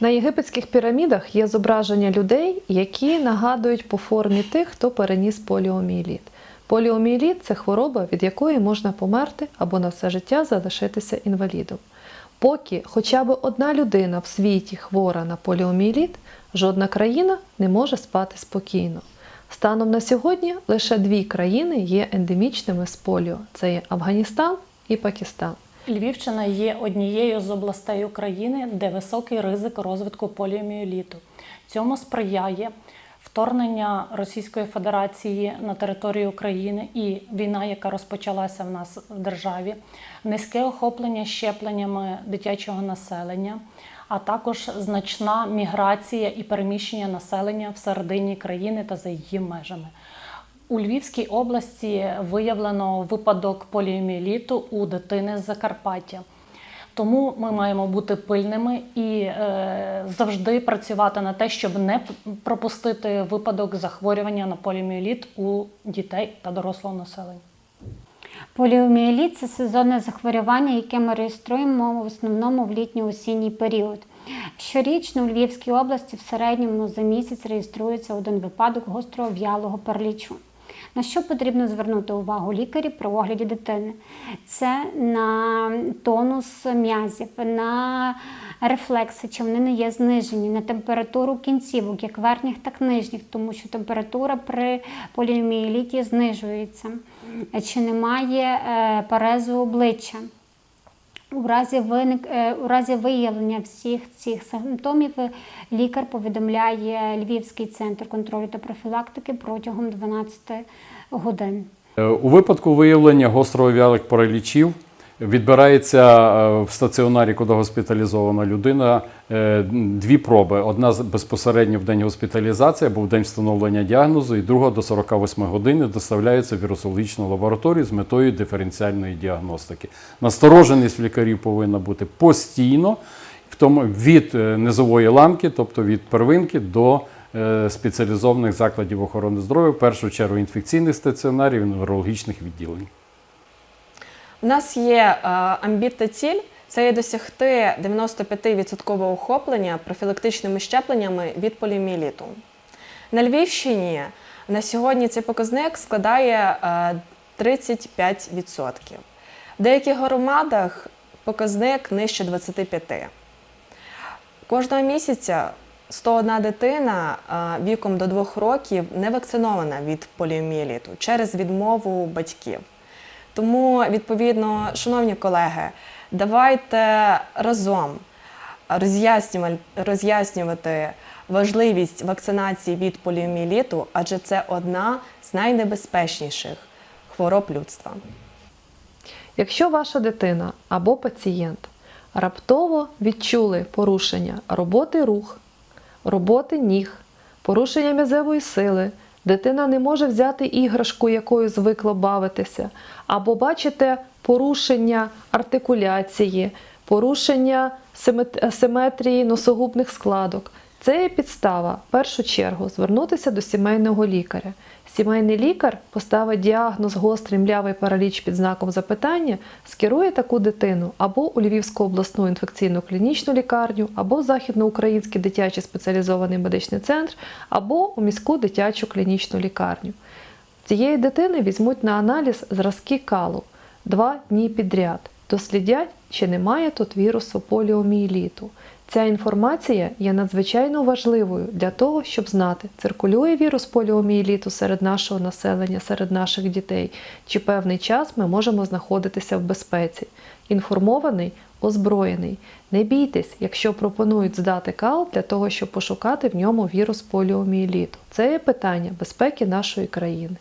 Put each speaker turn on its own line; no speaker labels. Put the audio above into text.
На єгипетських пірамідах є зображення людей, які нагадують по формі тих, хто переніс поліомієліт. Поліомієліт – це хвороба, від якої можна померти або на все життя залишитися інвалідом. Поки хоча б одна людина в світі хвора на поліомієліт, жодна країна не може спати спокійно. Станом на сьогодні лише дві країни є ендемічними з поліо: це є Афганістан і Пакистан.
Львівщина є однією з областей України, де високий ризик розвитку поліомієліту. Цьому сприяє вторгнення Російської Федерації на територію України і війна, яка розпочалася в нас в державі, низьке охоплення щепленнями дитячого населення, а також значна міграція і переміщення населення всередині країни та за її межами. У Львівській області виявлено випадок поліомієліту у дитини з Закарпаття. Тому ми маємо бути пильними і е, завжди працювати на те, щоб не пропустити випадок захворювання на поліомієліт у дітей та дорослого населення.
Поліомієліт це сезонне захворювання, яке ми реєструємо в основному в літньо-осінній період. Щорічно у Львівській області в середньому за місяць реєструється один випадок гострого в'ялого паралічу. На що потрібно звернути увагу лікарі при огляді дитини? Це на тонус м'язів, на рефлекси, чи вони не є знижені, на температуру кінцівок, як верхніх, так нижніх, тому що температура при поліоміеліті знижується. Чи немає е, парезу обличчя? У разі, виник, е, у разі виявлення всіх цих симптомів е, лікар повідомляє Львівський центр контролю та профілактики протягом 12 годин.
Е, У випадку виявлення гостров'ялих паралічів відбирається е, в стаціонарі, куди госпіталізована людина, е, дві проби. Одна безпосередньо в день госпіталізації або в день встановлення діагнозу, і друга до 48 годин доставляється в вірусологічну лабораторію з метою диференціальної діагностики. Настороженість лікарів повинна бути постійно, в тому від е, низової ланки, тобто від первинки до спеціалізованих закладів охорони здоров'я, в першу чергу інфекційних стаціонарів і неврологічних відділень.
У нас є е, амбітна ціль це є досягти 95% охоплення профілактичними щепленнями від поліомієліту. На Львівщині на сьогодні цей показник складає е, 35%. В деяких громадах показник нижче 25%. Кожного місяця 101 дитина е, віком до 2 років не вакцинована від поліомієліту через відмову батьків. Тому, відповідно, шановні колеги, давайте разом роз'яснювати важливість вакцинації від поліомієліту, адже це одна з найнебезпечніших хвороб людства.
Якщо ваша дитина або пацієнт раптово відчули порушення роботи рух, роботи ніг, порушення м'язевої сили, дитина не може взяти іграшку, якою звикла бавитися, або бачите порушення артикуляції, порушення симет- симетрії носогубних складок. Це є підстава в першу чергу звернутися до сімейного лікаря. Сімейний лікар поставить діагноз гострий млявий параліч під знаком запитання, скерує таку дитину або у Львівську обласну інфекційну клінічну лікарню, або Західноукраїнський дитячий спеціалізований медичний центр, або у міську дитячу клінічну лікарню. Цієї дитини візьмуть на аналіз зразки калу два дні підряд. Дослідять, чи немає тут вірусу поліомієліту. Ця інформація є надзвичайно важливою для того, щоб знати, циркулює вірус поліомієліту серед нашого населення, серед наших дітей, чи певний час ми можемо знаходитися в безпеці. Інформований, озброєний. Не бійтесь, якщо пропонують здати кал для того, щоб пошукати в ньому вірус поліомієліту. Це є питання безпеки нашої країни.